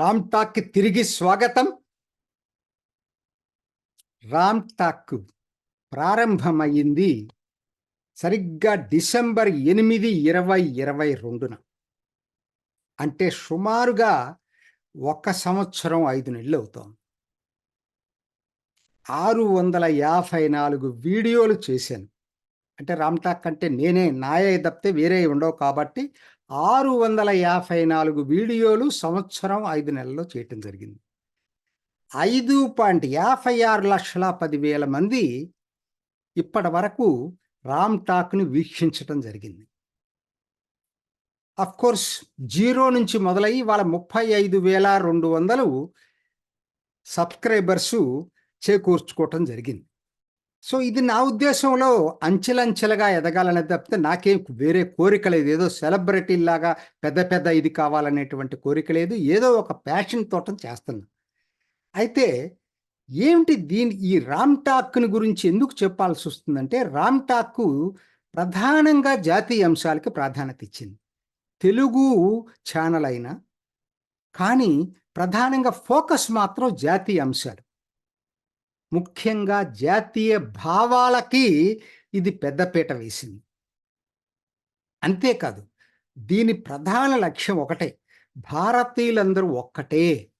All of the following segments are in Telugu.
రామ్ టాక్ తిరిగి స్వాగతం. రామ్ టాక్ ప్రారంభమైంది సరిగ్గా డిసెంబర్ ఎనిమిది ఇరవై ఇరవై రెండున. అంటే సుమారుగా ఒక సంవత్సరం ఐదు నెలలు అవుతోంది. ఆరు వందల యాభై నాలుగు వీడియోలు చేశాను. అంటే రామ్ టాక్ అంటే నేనే నాయే తప్పితే వేరే ఉండవు కాబట్టి ఆరు వందల యాభై నాలుగు వీడియోలు సంవత్సరం ఐదు నెలల్లో చేయటం జరిగింది. ఐదు పాయింట్ యాభై ఆరు లక్షల పదివేల మంది ఇప్పటి వరకు రామ్ టాక్ని వీక్షించటం జరిగింది. కోర్స్ జీరో నుంచి మొదలయ్యి వాళ్ళ ముప్పై ఐదు వేల రెండు వందలు సబ్స్క్రైబర్సు చేకూర్చుకోవటం జరిగింది. సో ఇది నా ఉద్దేశంలో అంచెలంచెలుగా ఎదగాలనే తప్పితే నాకేం వేరే కోరిక లేదు. ఏదో సెలబ్రిటీ లాగా పెద్ద పెద్ద ఇది కావాలనేటువంటి కోరిక లేదు. ఏదో ఒక ప్యాషన్ తోటం చేస్తున్నా. అయితే ఏమిటి దీని ఈ రామ్ టాక్ని గురించి ఎందుకు చెప్పాల్సి వస్తుందంటే రామ్ టాక్ ప్రధానంగా జాతీయ అంశాలకి ప్రాధాన్యత ఇచ్చింది. తెలుగు ఛానల్ అయినా కానీ ప్రధానంగా ఫోకస్ మాత్రం జాతీయ అంశాలు. ముఖ్యంగా జాతీయ భావాలకి ఇది పెద్దపీట వేసింది. అంతేకాదు దీని ప్రధాన లక్ష్యం ఒకటే భారతీయులందరూ ఒక్కటే.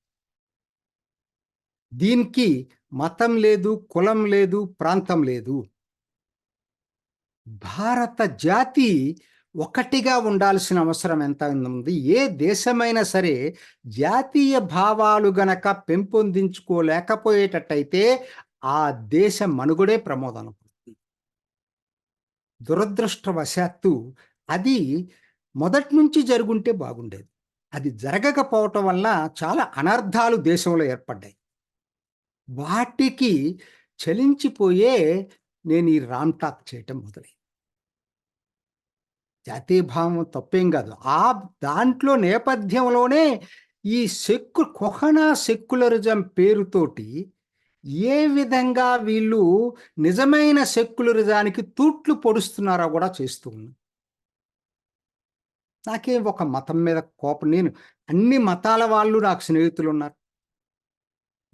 దీనికి మతం లేదు కులం లేదు ప్రాంతం లేదు. భారత జాతి ఒకటిగా ఉండాల్సిన అవసరం ఎంత ఉంది? ఏ దేశమైనా సరే జాతీయ భావాలు గనక పెంపొందించుకోలేకపోయేటట్టయితే ఆ దేశ మనుగడే ప్రమోదం దురదృష్టవశాత్తు అది మొదటి నుంచి జరుగుంటే బాగుండేది. అది జరగకపోవటం వల్ల చాలా అనర్థాలు దేశంలో ఏర్పడ్డాయి. వాటికి చలించిపోయే నేను ఈ రామ్ టాక్ చేయటం మొదలైంది. జాతీభావం తప్పేం కాదు. ఆ దాంట్లో నేపథ్యంలోనే ఈ సెక్కు కొహనా సెక్యులరిజం పేరుతోటి ఏ విధంగా వీళ్ళు నిజమైన సెక్యులరిజానికి తూట్లు పొడుస్తున్నారో కూడా చేస్తూ ఉన్నా నాకేం ఒక మతం మీద కోపం. నేను అన్ని మతాల వాళ్ళు నాకు స్నేహితులు ఉన్నారు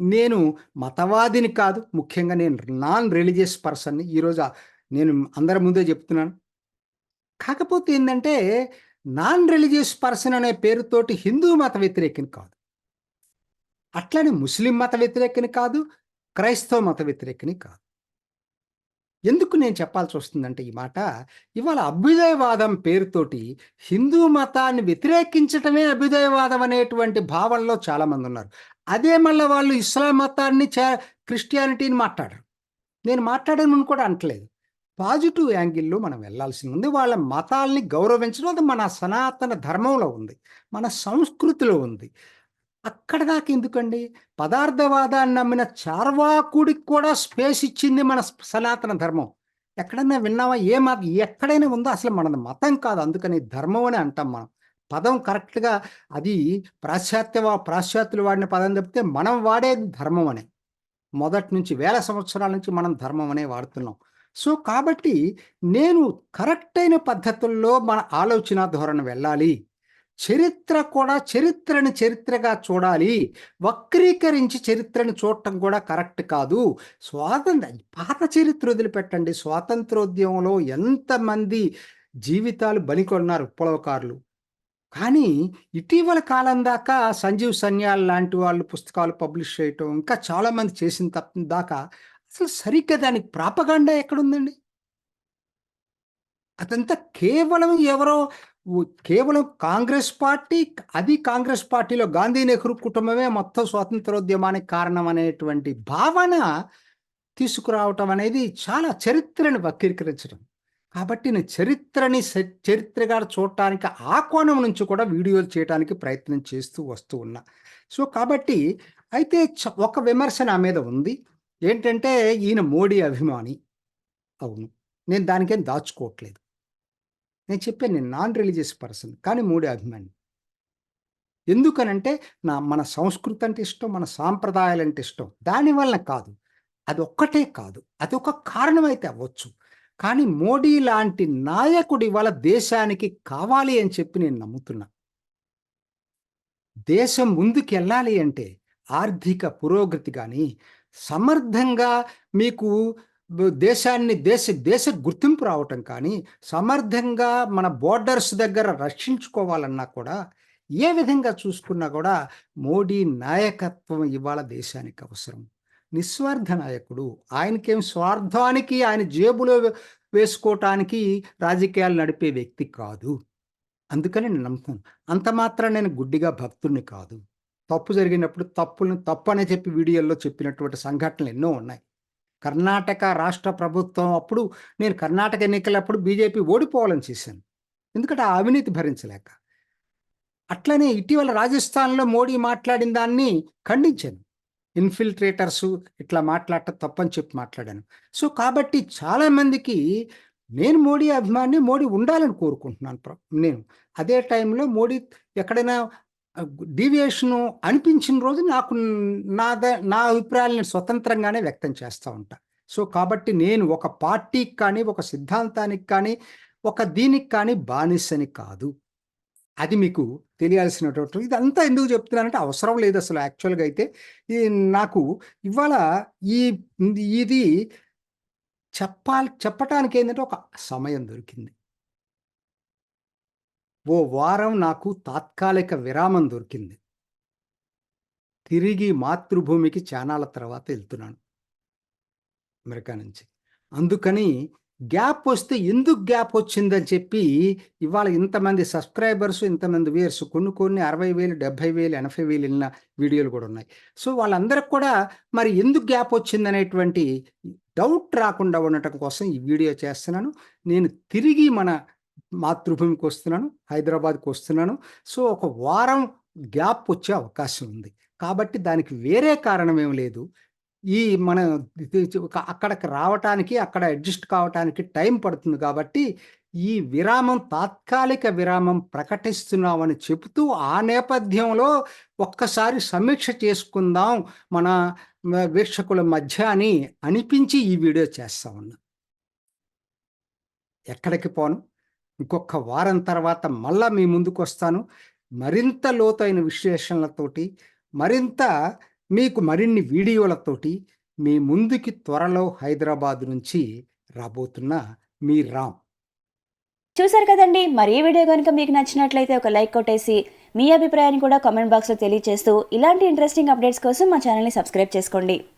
నేను మతవాదిని కాదు ముఖ్యంగా నేను నాన్ రిలీజియస్ పర్సన్ని. ఈరోజు నేను అందరి ముందే చెప్తున్నాను. కాకపోతే ఏంటంటే నాన్ రిలీజియస్ పర్సన్ అనే పేరుతోటి హిందూ మత వ్యతిరేకిని కాదు. అట్లనే ముస్లిం మత వ్యతిరేకిని కాదు క్రైస్తవ మత వ్యతిరేకిని కాదు. ఎందుకు నేను చెప్పాల్సి వస్తుందంటే ఈ మాట ఇవాళ అభ్యుదయవాదం పేరుతోటి హిందూ మతాన్ని వ్యతిరేకించటమే అభ్యుదయవాదం అనేటువంటి భావనలో చాలామంది ఉన్నారు. అదే మళ్ళీ వాళ్ళు ఇస్లాం మతాన్ని క్రిస్టియానిటీని మాట్లాడరు. నేను మాట్లాడను కూడా అంటలేదు పాజిటివ్ యాంగిల్లో మనం వెళ్ళాల్సి ఉంది. వాళ్ళ మతాల్ని గౌరవించడం అది మన సనాతన ధర్మంలో ఉంది. మన సంస్కృతిలో ఉంది. అక్కడ దాకా ఎందుకండి? పదార్థవాదాన్ని నమ్మిన చార్వాకుడికి కూడా స్పేస్ ఇచ్చింది మన సనాతన ధర్మం. ఎక్కడైనా విన్నావా? ఏ మత ఎక్కడైనా ఉందో? అసలు మనది మతం కాదు. అందుకని ధర్మం అని అంటాం మనం. పదం కరెక్ట్గా అది పాశ్చాత్య పాశ్చాత్యులు వాడిన పదం చెప్తే మనం వాడేది ధర్మం అనే. మొదటి నుంచి వేల సంవత్సరాల నుంచి మనం ధర్మం అనే వాడుతున్నాం. సో కాబట్టి నేను కరెక్ట్ అయిన పద్ధతుల్లో మన ఆలోచన ధోరణి వెళ్ళాలి. చరిత్ర కూడా చరిత్రని చరిత్రగా చూడాలి. వక్రీకరించి చరిత్రని చూడటం కూడా కరెక్ట్ కాదు. స్వాతంత్ర పాత చరిత్ర వదిలిపెట్టండి. స్వాతంత్రోద్యమంలో ఎంతమంది జీవితాలు బలికొన్నారు పొలవకారులు. కానీ ఇటీవల కాలం దాకా సంజీవ్ సన్యాల్ లాంటి వాళ్ళు పుస్తకాలు పబ్లిష్ చేయటం ఇంకా చాలామంది చేసిన తప్ప దాకా అసలు సరిగ్గా దానికి ప్రాపగాండా ఎక్కడుందండి? అదంతా కేవలం ఎవరో కేవలం కాంగ్రెస్ పార్టీ అది కాంగ్రెస్ పార్టీలో గాంధీ నెహ్రూ కుటుంబమే మొత్తం స్వాతంత్రోద్యమానికి కారణం అనేటువంటి భావన తీసుకురావటం అనేది చాలా చరిత్రని వక్రీకరించడం. కాబట్టి నేను చరిత్రని చరిత్రగా చూడటానికి ఆ కోణం నుంచి కూడా వీడియోలు చేయడానికి ప్రయత్నం చేస్తూ వస్తూ ఉన్నా. సో కాబట్టి అయితే ఒక విమర్శ నా మీద ఉంది. ఏంటంటే ఈయన మోడీ అభిమాని. అవును. నేను దానికేం దాచుకోవట్లేదు. నేను చెప్పాను నేను నాన్ రిలీజియస్ పర్సన్ కానీ మోడీ అభిమాని. ఎందుకనంటే నా మన సంస్కృతి అంటే ఇష్టం మన సాంప్రదాయాలు అంటే ఇష్టం. దానివల్ల కాదు. అది ఒక్కటే కాదు. అది ఒక కారణం అయితే అవ్వచ్చు. కానీ మోడీ లాంటి నాయకుడు ఇవాళ దేశానికి కావాలి అని చెప్పి నేను నమ్ముతున్నా. దేశం ముందుకు వెళ్ళాలి అంటే ఆర్థిక పురోగతి కానీ సమర్థంగా మీకు దేశాన్ని దేశ దేశ గుర్తింపు రావటం కానీ సమర్థంగా మన బోర్డర్స్ దగ్గర రక్షించుకోవాలన్నా కూడా ఏ విధంగా చూసుకున్నా కూడా మోడీ నాయకత్వం ఇవాళ దేశానికి అవసరం. నిస్వార్థ నాయకుడు. ఆయనకేం స్వార్థానికి ఆయన జేబులో వేసుకోవటానికి రాజకీయాలు నడిపే వ్యక్తి కాదు. అందుకని నేను నమ్ముతాను అంత మాత్రం నేను గుడ్డిగా భక్తుడిని కాదు. తప్పు జరిగినప్పుడు తప్పులను తప్పు అని చెప్పి వీడియోల్లో చెప్పినటువంటి సంఘటనలు ఎన్నో ఉన్నాయి. కర్ణాటక రాష్ట్ర ప్రభుత్వం అప్పుడు నేను కర్ణాటక ఎన్నికలప్పుడు బీజేపీ ఓడిపోవాలని చేశాను. ఎందుకంటే ఆ అవినీతి భరించలేక. అట్లనే ఇటీవల రాజస్థాన్లో మోడీ మాట్లాడిన దాన్ని ఖండించాను. ఇన్ఫిల్ట్రేటర్స్ ఇట్లా మాట్లాడటం తప్పని చెప్పి మాట్లాడాను. సో కాబట్టి చాలామందికి నేను మోడీ అభిమాని మోడీ ఉండాలని కోరుకుంటున్నాను. ప్ర- నేను అదే టైంలో మోడీ ఎక్కడైనా డీవియేషను అనిపించిన రోజు నాకు నా ద- నా అభిప్రాయాలను స్వతంత్రంగానే వ్యక్తం చేస్తూ ఉంటా. సో కాబట్టి నేను ఒక పార్టీకి కానీ ఒక సిద్ధాంతానికి కానీ ఒక దీనికి కానీ బానిసని కాదు. అది మీకు తెలియాల్సినటువంటి ఇదంతా ఎందుకు చెప్తున్నానంటే అవసరం లేదు అసలు యాక్చువల్గా అయితే. ఈ నాకు ఇవాళ ఈ ఇది చెప్పాలి చెప్పటానికి ఏంటంటే ఒక సమయం దొరికింది. ఓ వారం నాకు తాత్కాలిక విరామం దొరికింది. తిరిగి మాతృభూమికి చానాల తర్వాత వెళ్తున్నాను. అమెరికా నుంచి. అందుకని గ్యాప్ వస్తే ఎందుకు గ్యాప్ వచ్చిందని చెప్పి ఇవాళ ఇంతమంది సబ్స్క్రైబర్స్ ఇంతమంది వ్యూయర్స్ కొన్ని కొన్ని అరవై వేలు డెబ్భై వేలు ఎనభై వేలు వెళ్ళిన వీడియోలు కూడా ఉన్నాయి. సో వాళ్ళందరికి కూడా మరి ఎందుకు గ్యాప్ వచ్చిందనేటువంటి డౌట్ రాకుండా ఉండటం కోసం ఈ వీడియో చేస్తున్నాను. నేను తిరిగి మన మాతృభూమికి వస్తున్నాను హైదరాబాద్కి వస్తున్నాను సో ఒక వారం గ్యాప్ వచ్చే అవకాశం ఉంది. కాబట్టి దానికి వేరే కారణం ఏం లేదు. ఈ మన అక్కడికి రావటానికి అక్కడ అడ్జస్ట్ కావటానికి టైం పడుతుంది కాబట్టి ఈ విరామం తాత్కాలిక విరామం ప్రకటిస్తున్నామని చెబుతూ ఆ నేపథ్యంలో ఒక్కసారి సమీక్ష చేసుకుందాం మన వీక్షకుల మధ్య అని అనిపించి ఈ వీడియో చేస్తా ఉన్నా. ఎక్కడికి పోను? ఇంకొక వారం తర్వాత మళ్ళా మీ ముందుకు వస్తాను మరింత లోతైన విశ్లేషణలతోటి మరింత మీకు మరిన్ని వీడియోలతోటి మీ ముందుకి త్వరలో హైదరాబాద్ నుంచి రాబోతున్న మీ రామ్. చూసారు కదండి మరి ఈ వీడియో కనుక మీకు నచ్చినట్లయితే ఒక లైక్ కొట్టేసి మీ అభిప్రాయాన్ని కూడా కామెంట్ బాక్స్లో తెలియజేస్తూ ఇలాంటి ఇంట్రెస్టింగ్ అప్డేట్స్ కోసం మా ఛానల్ని సబ్స్క్రైబ్ చేసుకోండి.